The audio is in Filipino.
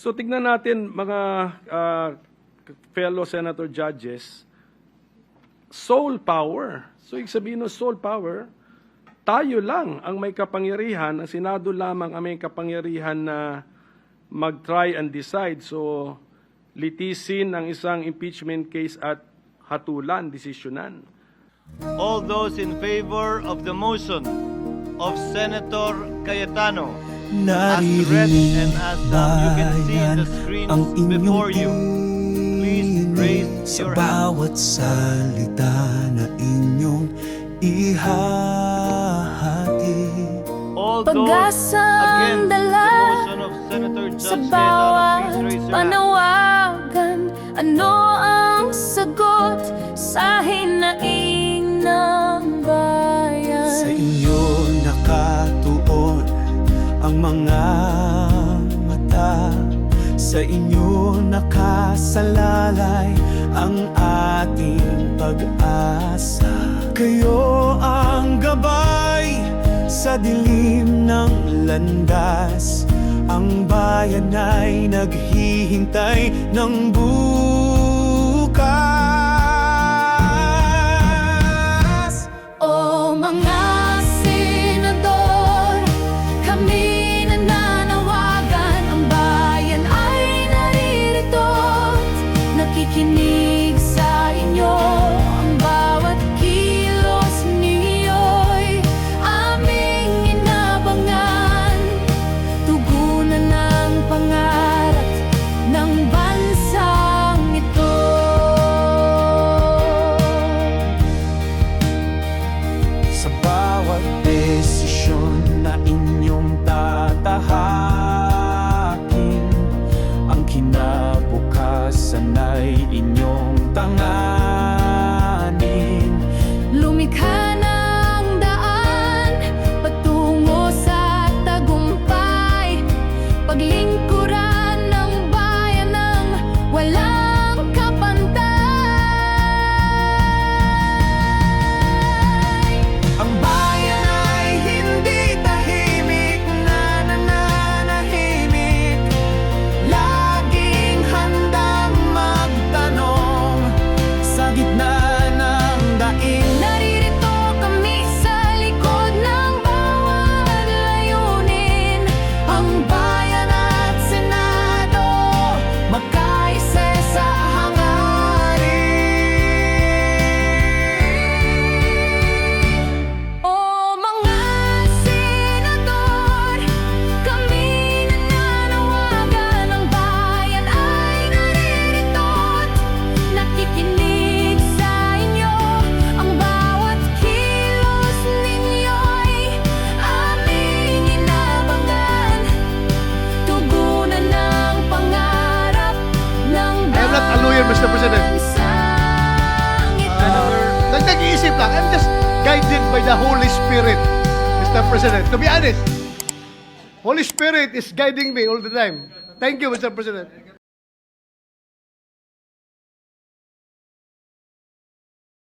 So tignan natin mga ah, fellow senator judges, soul power. So ibig sabihin ng soul power, tayo lang ang may kapangyarihan, ang Senado lamang ang may kapangyarihan na mag-try and decide. So litisin ang isang impeachment case at hatulan, desisyonan. All those in favor of the motion of Senator Cayetano as read and as you can see in the screens ang inyong before you, please raise sa your hand. bawat salita na inyong ihahati. Against the dala sa bawat panawagan Ano ang sagot sa hinaing ang mga mata. Sa inyo nakasalalay ang ating pag-asa. Kayo ang gabay sa dilim ng landas. Ang bayan ay naghihintay ng bukas inyong Lawyer, Mr. President. Nag- Nag-iisip lang. I'm just guided by the Holy Spirit, Mr. President. To be honest, Holy Spirit is guiding me all the time. Thank you, Mr. President.